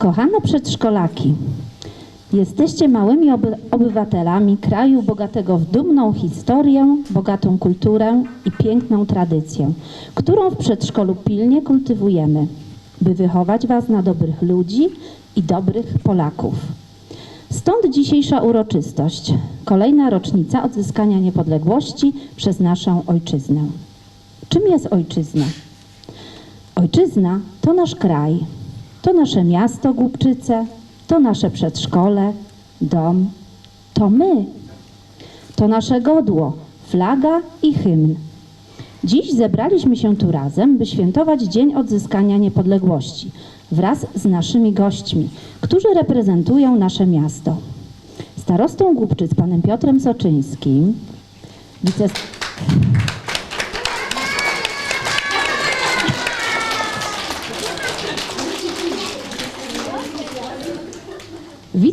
Kochane przedszkolaki, jesteście małymi oby, obywatelami kraju bogatego w dumną historię, bogatą kulturę i piękną tradycję, którą w przedszkolu pilnie kultywujemy, by wychować Was na dobrych ludzi i dobrych Polaków. Stąd dzisiejsza uroczystość, kolejna rocznica odzyskania niepodległości przez naszą ojczyznę. Czym jest ojczyzna? Ojczyzna to nasz kraj, to nasze miasto Głubczyce, to nasze przedszkole, dom, to my, to nasze godło, flaga i hymn. Dziś zebraliśmy się tu razem, by świętować Dzień Odzyskania Niepodległości wraz z naszymi gośćmi, którzy reprezentują nasze miasto. Starostą Głubczyc panem Piotrem Soczyńskim, wice...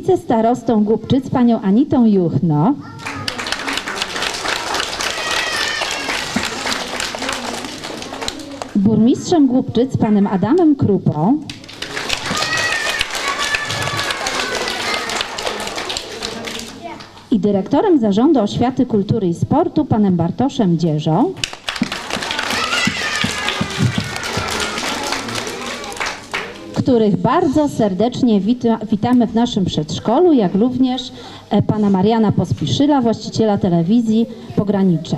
wicestarostą Głubczyc panią Anitą Juchno, burmistrzem Głubczyc panem Adamem Krupą, i dyrektorem Zarządu Oświaty, Kultury i Sportu panem Bartoszem Dzieżą. Których bardzo serdecznie wita, witamy w naszym przedszkolu, jak również e, pana Mariana Pospiszyla, właściciela telewizji Pogranicze.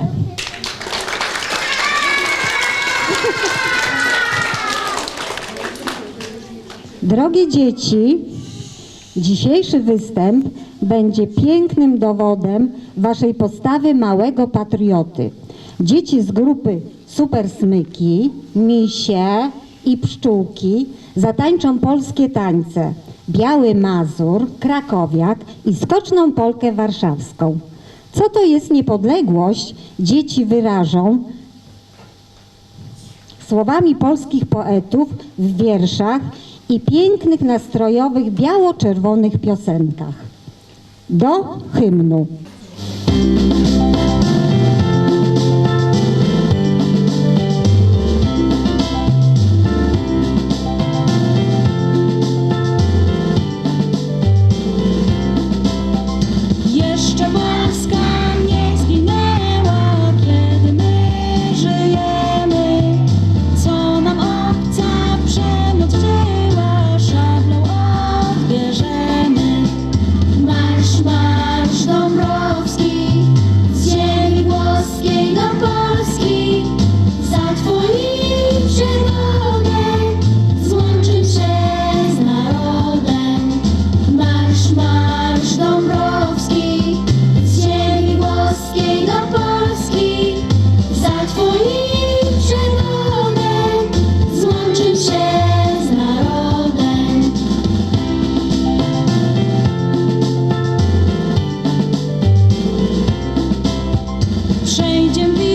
Drogie dzieci, dzisiejszy występ będzie pięknym dowodem waszej postawy małego patrioty. Dzieci z grupy Super Smyki, Misie i Pszczółki zatańczą polskie tańce. Biały Mazur, Krakowiak i skoczną Polkę warszawską. Co to jest niepodległość? Dzieci wyrażą słowami polskich poetów w wierszach i pięknych, nastrojowych, biało-czerwonych piosenkach. Do hymnu. gently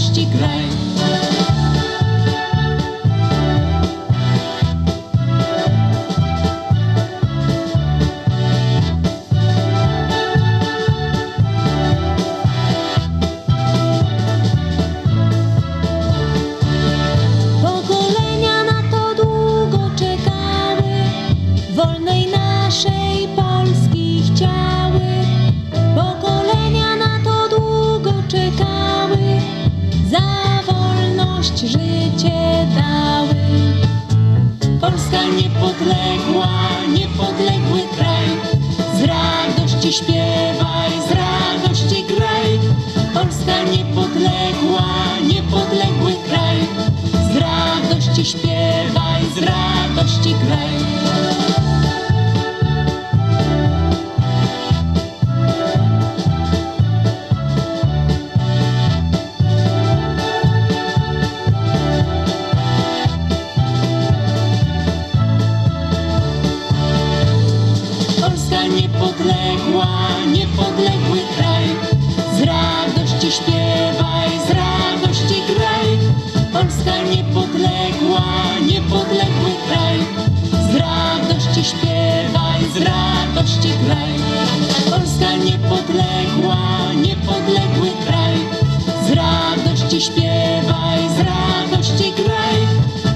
radości graj. Polska niepodległa, niepodległy kraj. Z radości śpiewaj, z radości graj. Polska niepodległa, niepodległy kraj. Z radości śpiewaj, z radości graj. Polska niepodległa, niepodległy kraj. Z radości śpiewaj, z radości graj.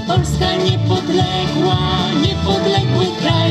Polska niepodległa, niepodległy kraj.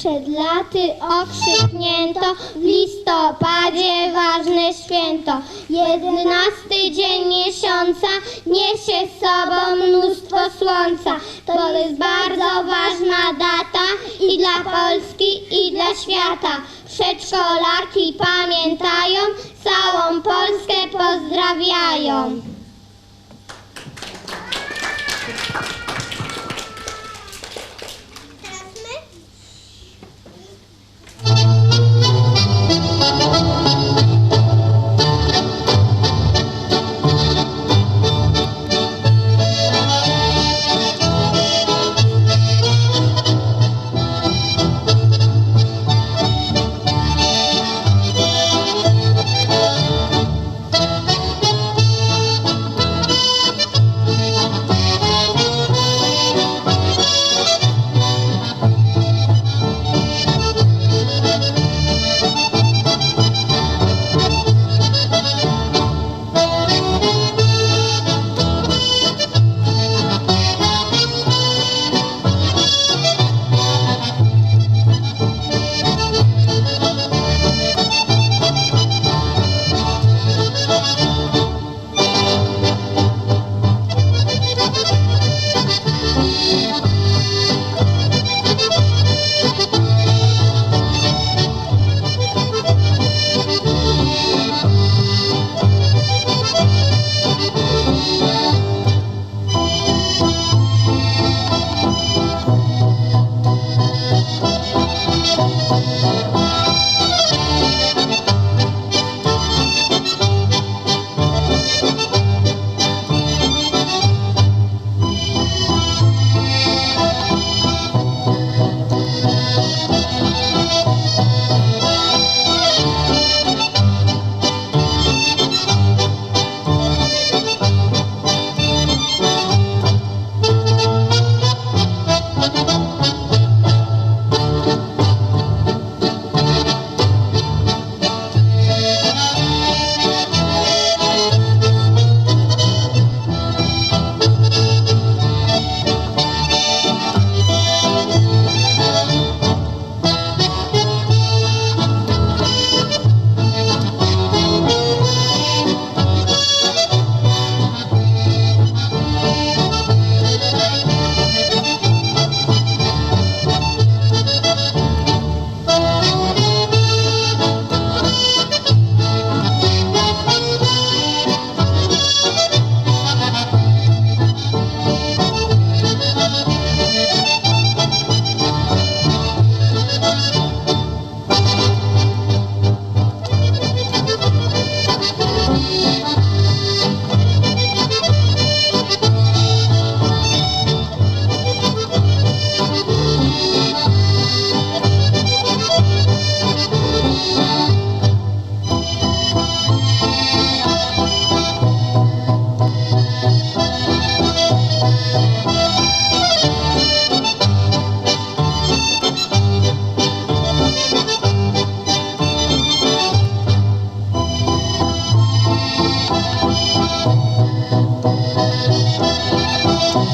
Przed laty okrzyknięto w listopadzie ważne święto. Jedenasty dzień miesiąca niesie z sobą mnóstwo słońca. To jest bardzo ważna data i dla Polski i dla świata. Przedszkolaki pamiętają, całą Polskę pozdrawiają. Música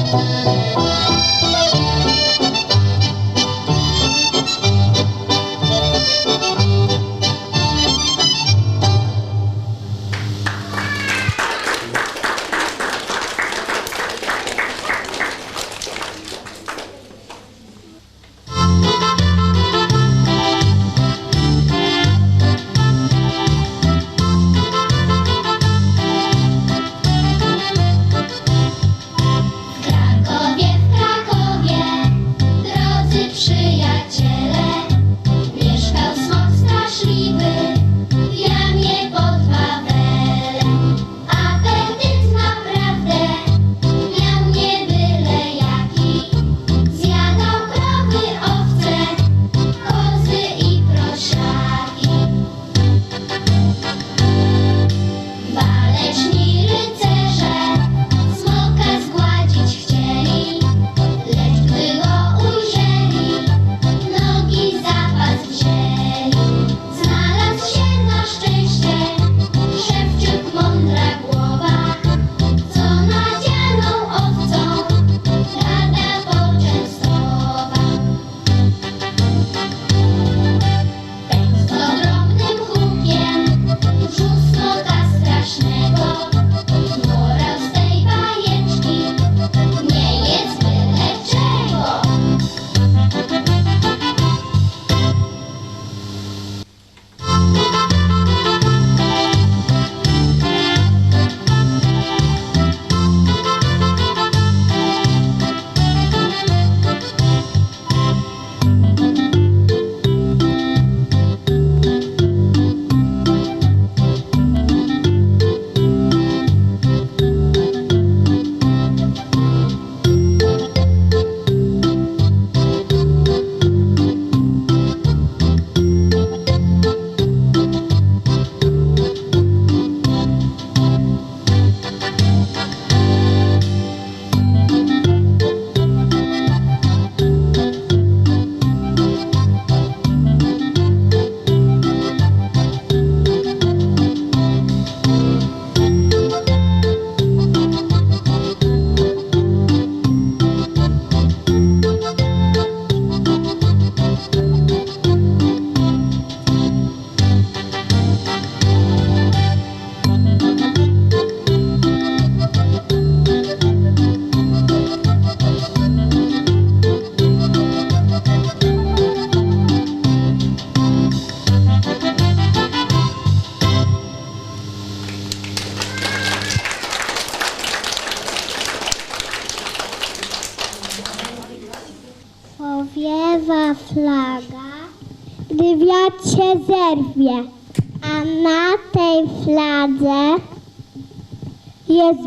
Música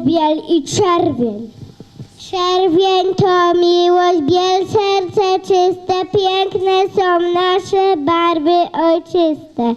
biel i czerwień. Czerwień to miłość, biel serce czyste, piękne są nasze barwy ojczyste.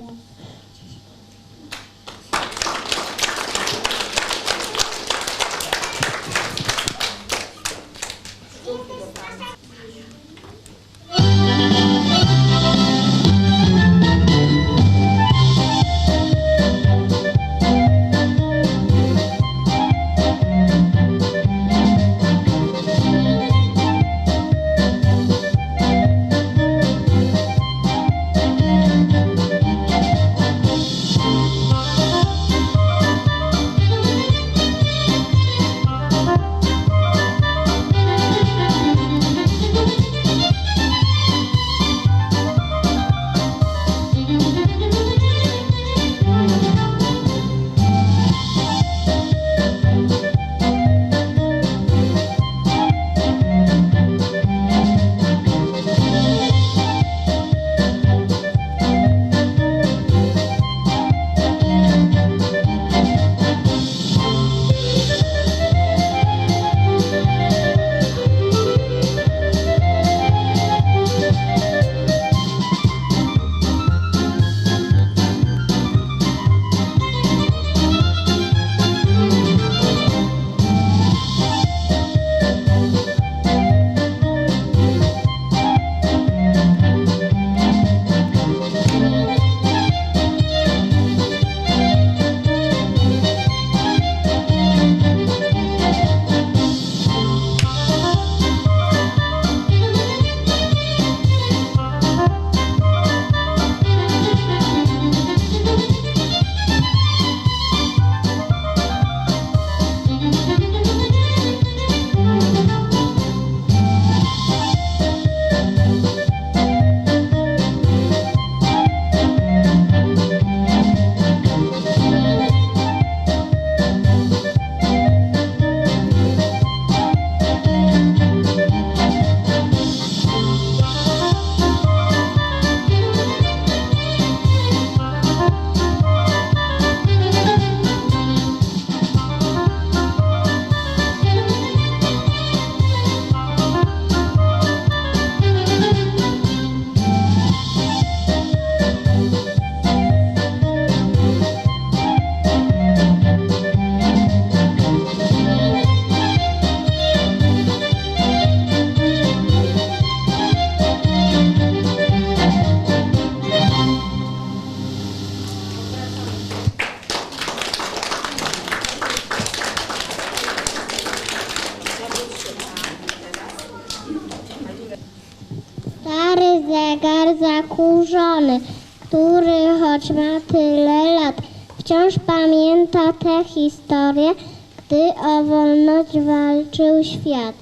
Zegar zakurzony, który choć ma tyle lat, wciąż pamięta tę historię, gdy o wolność walczył świat.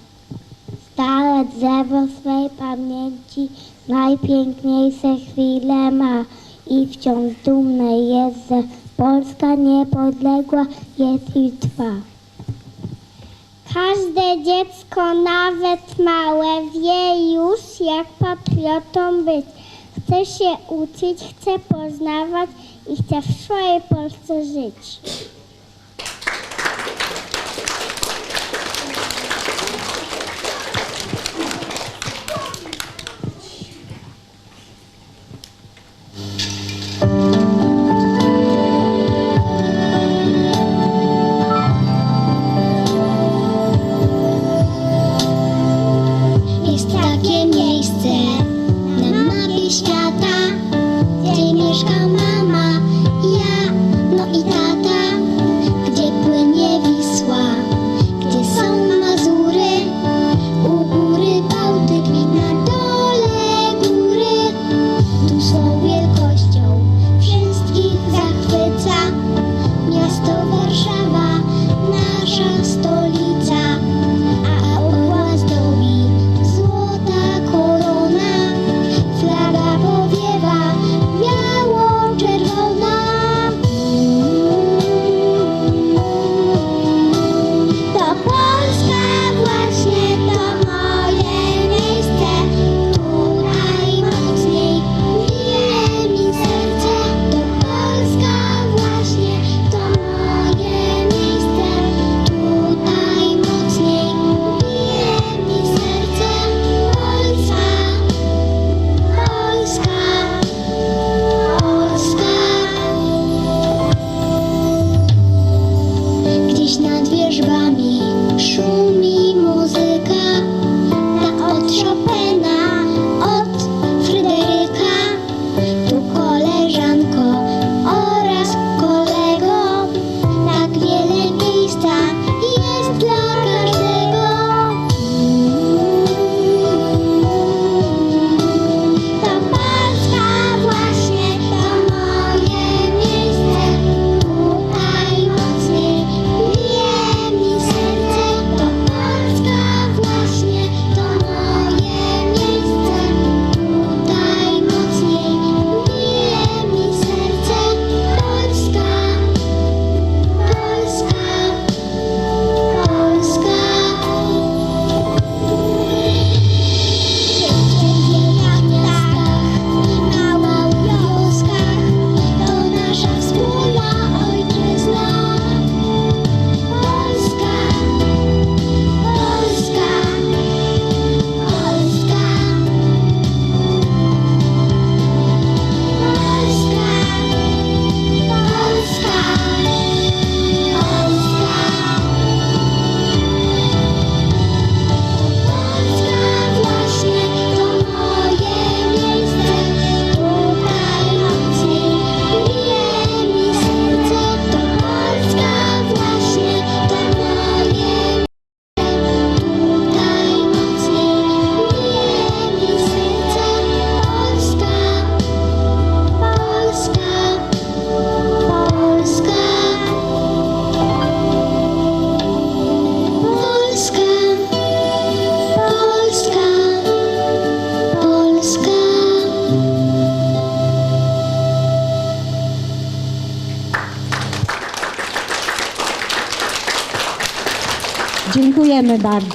Stare drzewo swej pamięci najpiękniejsze chwile ma i wciąż dumne jest, że Polska niepodległa jest i trwa. Każde dziecko, nawet małe, wie już jak patriotą być. Chce się uczyć, chce poznawać i chce w swojej Polsce żyć.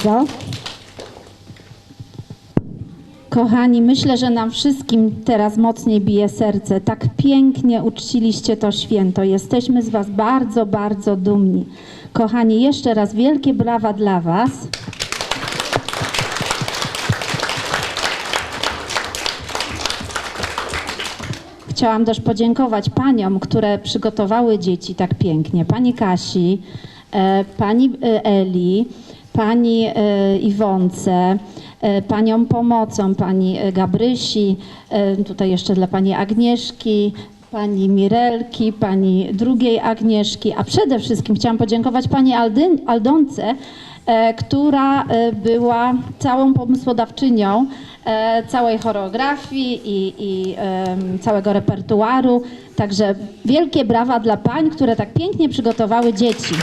Bardzo. Kochani, myślę, że nam wszystkim teraz mocniej bije serce. Tak pięknie uczciliście to święto. Jesteśmy z Was bardzo, bardzo dumni. Kochani, jeszcze raz wielkie brawa dla Was. Chciałam też podziękować paniom, które przygotowały dzieci tak pięknie. Pani Kasi, e, pani e, Eli, pani e, Iwonce, e, paniom pomocą, pani e, Gabrysi, tutaj jeszcze dla pani Agnieszki, pani Mirelki, pani drugiej Agnieszki, a przede wszystkim chciałam podziękować pani Aldyn, Aldonce, która była całą pomysłodawczynią całej choreografii i, i całego repertuaru. Także wielkie brawa dla pań, które tak pięknie przygotowały dzieci.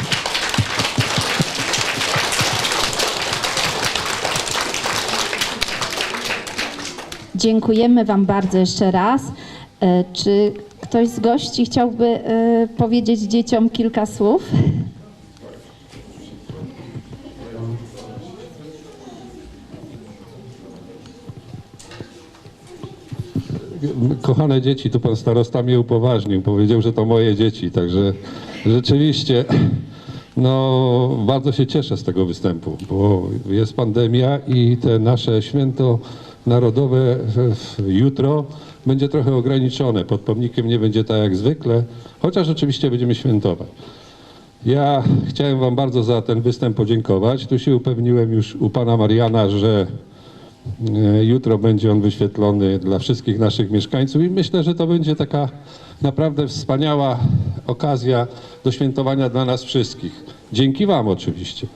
Dziękujemy Wam bardzo jeszcze raz. E, Czy ktoś z gości chciałby e, powiedzieć dzieciom kilka słów? Kochane dzieci, tu pan starosta mnie upoważnił, powiedział, że to moje dzieci, także rzeczywiście no, bardzo się cieszę z tego występu, bo jest pandemia i te nasze święto narodowe jutro będzie trochę ograniczone. Pod pomnikiem nie będzie tak jak zwykle, chociaż oczywiście będziemy świętować. Ja chciałem Wam bardzo za ten występ podziękować. Tu się upewniłem już u pana Mariana, że E, Jutro będzie on wyświetlony dla wszystkich naszych mieszkańców i myślę, że to będzie taka naprawdę wspaniała okazja do świętowania dla nas wszystkich. Dzięki Wam oczywiście.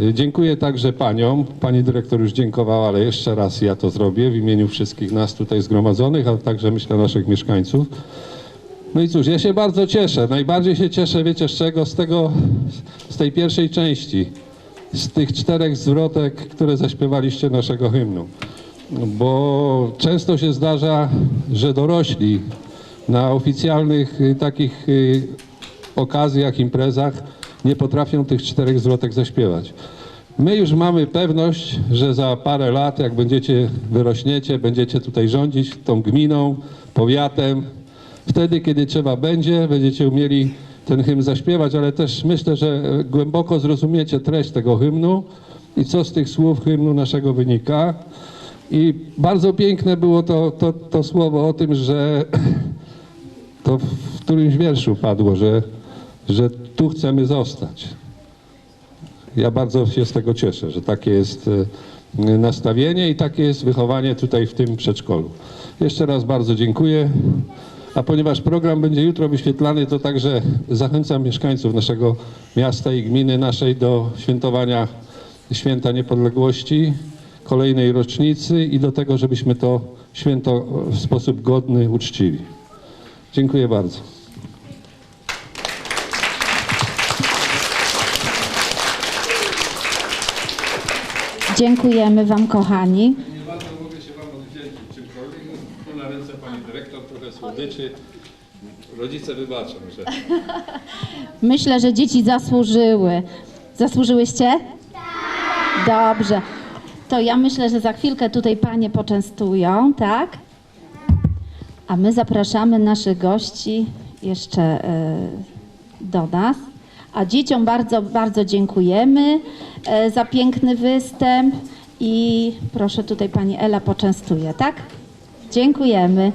E, Dziękuję także Paniom. Pani dyrektor już dziękowała, ale jeszcze raz ja to zrobię w imieniu wszystkich nas tutaj zgromadzonych, a także myślę naszych mieszkańców. No i cóż, ja się bardzo cieszę. Najbardziej się cieszę, wiecie z czego? Z tego, z tej pierwszej części z tych czterech zwrotek, które zaśpiewaliście naszego hymnu. Bo często się zdarza, że dorośli na oficjalnych y, takich y, okazjach, imprezach nie potrafią tych czterech zwrotek zaśpiewać. My już mamy pewność, że za parę lat, jak będziecie, wyrośniecie, będziecie tutaj rządzić tą gminą, powiatem, wtedy, kiedy trzeba będzie, będziecie umieli ten hymn zaśpiewać, ale też myślę, że głęboko zrozumiecie treść tego hymnu i co z tych słów hymnu naszego wynika. I bardzo piękne było to, to, to słowo o tym, że to w którymś wierszu padło, że, że tu chcemy zostać. Ja bardzo się z tego cieszę, że takie jest e, nastawienie i takie jest wychowanie tutaj w tym przedszkolu. Jeszcze raz bardzo dziękuję. A ponieważ program będzie jutro wyświetlany, to także zachęcam mieszkańców naszego miasta i gminy naszej do świętowania Święta Niepodległości, kolejnej rocznicy i do tego, żebyśmy to święto w sposób godny uczcili. Dziękuję bardzo. Dziękujemy Wam, kochani. Nie bardzo mogę się Wam odwdzięczyć czymkolwiek. Tu na ręce Pani Dyrektor, trochę słodyczy. Rodzice wybaczą, że... Myślę, że dzieci zasłużyły. Zasłużyłyście? Dobrze. To ja myślę, że za chwilkę tutaj panie poczęstują, tak? A my zapraszamy naszych gości jeszcze e, do nas. A dzieciom bardzo, bardzo dziękujemy e, za piękny występ i proszę tutaj pani Ela poczęstuje, tak? Dziękujemy.